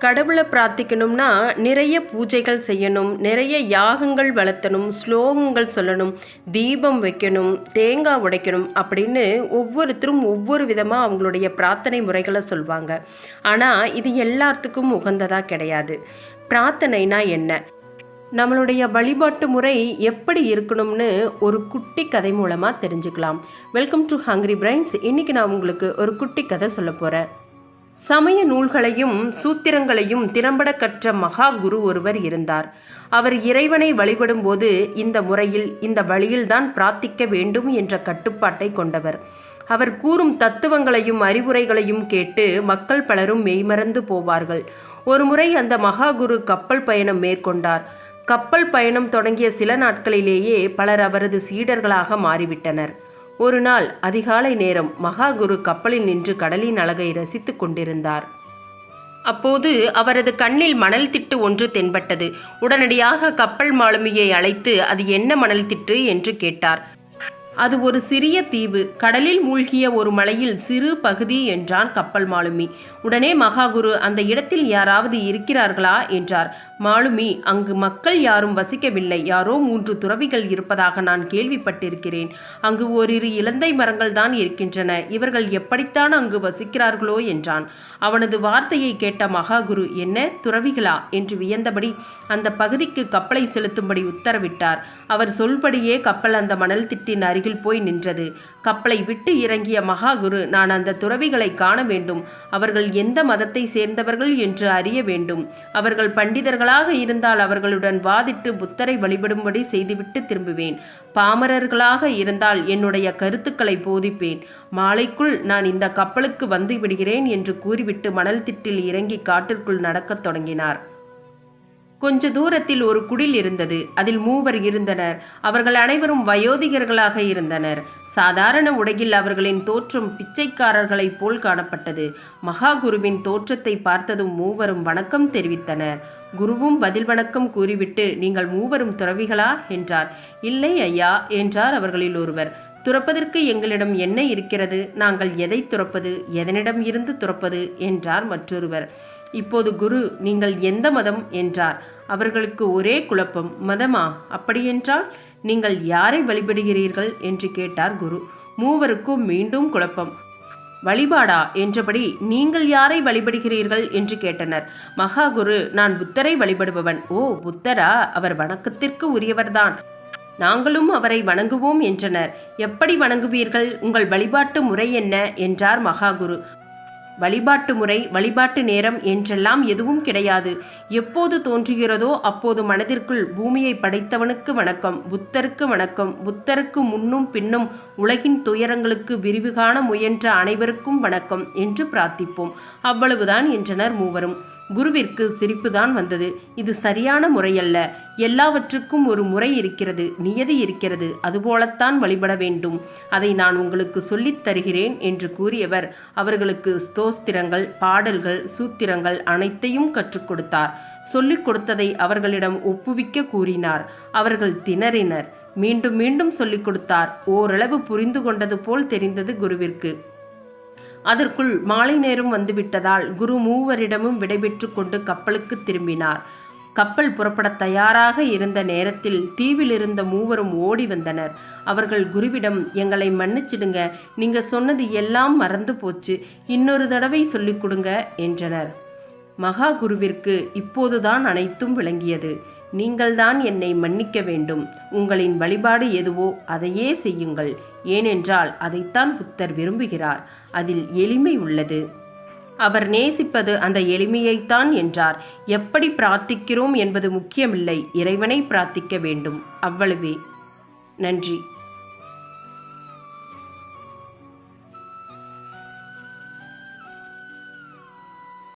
கடவுளை பிரார்த்திக்கணும்னா நிறைய பூஜைகள் செய்யணும் நிறைய யாகங்கள் வளர்த்தணும் ஸ்லோகங்கள் சொல்லணும் தீபம் வைக்கணும் தேங்காய் உடைக்கணும் அப்படின்னு ஒவ்வொருத்தரும் ஒவ்வொரு விதமாக அவங்களுடைய பிரார்த்தனை முறைகளை சொல்லுவாங்க ஆனால் இது எல்லாத்துக்கும் உகந்ததாக கிடையாது. பிரார்த்தனைனா என்ன? நம்மளுடைய வழிபாட்டு முறை எப்படி இருக்கணும்னு ஒரு குட்டி கதை மூலமாக தெரிஞ்சுக்கலாம். வெல்கம் டு ஹங்க்ரி பிரைன்ஸ் இன்னைக்கு நான் உங்களுக்கு ஒரு குட்டி கதை சொல்ல போகிறேன் சமய நூல்களையும் சூத்திரங்களையும் திறம்பட கற்ற மகா குரு ஒருவர் இருந்தார். அவர் இறைவனை வழிபடும்போது இந்த முறையில் இந்த வழியில்தான் பிரார்த்திக்க வேண்டும் என்ற கட்டுப்பாட்டை கொண்டவர். அவர் கூறும் தத்துவங்களையும் அறிவுரைகளையும் கேட்டு மக்கள் பலரும் மெய்மறந்து போவார்கள். ஒருமுறை அந்த மகாகுரு கப்பல் பயணம் மேற்கொண்டார். கப்பல் பயணம் தொடங்கிய சில நாட்களிலேயே பலர் அவரது சீடர்களாக மாறிவிட்டனர். ஒரு நாள் அதிகாலை நேரம் மகாகுரு கப்பலில் நின்று கடலின் அழகை ரசித்துக் கொண்டிருந்தார். அப்போது அவரது கண்ணில் மணல் திட்டு ஒன்று தென்பட்டது. உடனடியாக கப்பல் மாலுமியை அழைத்து அது என்ன மணல் திட்டு? என்று கேட்டார். அது ஒரு சிறிய தீவு. கடலில் மூழ்கிய ஒரு மலையில் சிறு பகுதி என்றான் கப்பல் மாலுமி. உடனே மகாகுரு அந்த இடத்தில் யாராவது இருக்கிறார்களா? என்றார். மாலுமி அங்கு மக்கள் யாரும் வசிக்கவில்லை. யாரோ மூன்று துறவிகள் இருப்பதாக நான் கேள்விப்பட்டிருக்கிறேன். அங்கு ஓரிரு இலந்தை மரங்கள் தான் இருக்கின்றன. இவர்கள் எப்படித்தான் அங்கு வசிக்கிறார்களோ என்றான். அவனது வார்த்தையை கேட்ட மகாகுரு என்ன துறவிகளா? என்று வியந்தபடி அந்த பகுதிக்கு கப்பலை செலுத்தும்படி உத்தரவிட்டார். அவர் சொல்படியே கப்பல் அந்த மணல் திட்டின் அருகில் போய் நின்றது. கப்பலை விட்டு இறங்கிய மகாகுரு நான் அந்த துறவிகளை காண வேண்டும். அவர்கள் எந்த மதத்தை சேர்ந்தவர்கள் என்று அறிய வேண்டும். அவர்கள் பண்டிதர்களாக இருந்தால் அவர்களுடன் வாதிட்டு புத்தரை வழிபடும்படி செய்துவிட்டு திரும்புவேன். பாமரர்களாக இருந்தால் என்னுடைய கருத்துக்களை போதிப்பேன். மாலைக்குள் நான் இந்த கப்பலுக்கு வந்து விடுகிறேன் என்று கூறிவிட்டு மணல் திட்டில் இறங்கி காட்டிற்குள் நடக்கத் தொடங்கினார். கொஞ்ச தூரத்தில் ஒரு குடில் இருந்தது. அதில் மூவர் இருந்தனர். அவர்கள் அனைவரும் வயோதிகர்களாக இருந்தனர். சாதாரண உடையில் அவர்களின் தோற்றம் பிச்சைக்காரர்களைப் போல் காணப்பட்டது. மகாகுருவின் தோற்றத்தை பார்த்ததும் மூவரும் வணக்கம் தெரிவித்தனர். குருவும் பதில் வணக்கம் கூறிவிட்டு நீங்கள் மூவரும் துறவிகளா? என்றார். இல்லை ஐயா என்றார் அவர்களில் ஒருவர். துறப்பதற்கு எங்களிடம் என்ன இருக்கிறது? நாங்கள் எதை துறப்பது? எதனிடம் இருந்து துறப்பது? என்றார் மற்றொருவர். இப்போது குரு நீங்கள் எந்த மதம்? என்றார். அவர்களுக்கு ஒரே குழப்பம். மதமா? அப்படியென்றால் நீங்கள் யாரை வழிபடுகிறீர்கள்? என்று கேட்டார் குரு. மூவருக்கும் மீண்டும் குழப்பம். வழிபாடா? என்றபடி நீங்கள் யாரை வழிபடுகிறீர்கள்? என்று கேட்டனர். மகாகுரு நான் புத்தரை வழிபடுபவன். ஓ புத்தரா? அவர் வணக்கத்திற்கு உரியவர்தான். நாங்களும் அவரை வணங்குவோம் என்றனர். எப்படி வணங்குவீர்கள்? உங்கள் வழிபாட்டு முறை என்ன? என்றார் மகாகுரு. வழிபாட்டு முறை வழிபாட்டு நேரம் என்றெல்லாம் எதுவும் கிடையாது. எப்போது தோன்றுகிறதோ அப்போது மனதிற்குள் பூமியை படைத்தவனுக்கு வணக்கம் புத்தருக்கு வணக்கம் புத்தருக்கு முன்னும் பின்னும் உலகின் துயரங்களுக்கு விரிவு காண முயன்ற அனைவருக்கும் வணக்கம் என்று பிரார்த்திப்போம். அவ்வளவுதான் என்றனர் மூவரும். குருவிற்கு சிரிப்புதான் வந்தது. இது சரியான முறையல்ல. எல்லாவற்றுக்கும் ஒரு முறை இருக்கிறது நியதி இருக்கிறது அதுபோலத்தான் வழிபட வேண்டும். அதை நான் உங்களுக்கு சொல்லித் தருகிறேன் என்று கூறியவர். அவர்களுக்கு ஸ்தோஸ்திரங்கள் பாடல்கள் சூத்திரங்கள் அனைத்தையும் கற்றுக் கொடுத்தார். சொல்லிக் கொடுத்ததை அவர்களிடம் ஒப்புவிக்க கூறினார். அவர்கள் திணறினர். மீண்டும் மீண்டும் சொல்லிக் கொடுத்தார். ஓரளவு புரிந்து கொண்டது போல் தெரிந்தது குருவிற்கு. அதற்குள் மாலை நேரம் வந்துவிட்டதால் குரு மூவரிடமும் விடைபெற்று கொண்டு கப்பலுக்கு திரும்பினார். கப்பல் புறப்பட தயாராக இருந்த நேரத்தில் தீவில் இருந்த மூவரும் ஓடி வந்தனர். அவர்கள் குருவிடம் எங்களை மன்னிச்சிடுங்க. நீங்க சொன்னது எல்லாம் மறந்து போச்சு. இன்னொரு தடவை சொல்லிக் கொடுங்க என்றனர். மகா குருவிற்கு இப்போதுதான் அனைத்தும் விளங்கியது. நீங்கள்தான் என்னை மன்னிக்க வேண்டும். உங்களின் வழிபாடு எதுவோ அதையே செய்யுங்கள் ஏனென்றால் அதைத்தான் புத்தர் விரும்புகிறார். அதில் எளிமை உள்ளது. அவர் நேசிப்பது அந்த எளிமையைத்தான் என்றார். எப்படி பிரார்த்திக்கிறோம் என்பது முக்கியமில்லை. இறைவனை பிரார்த்திக்க வேண்டும். அவ்வளவே. நன்றி.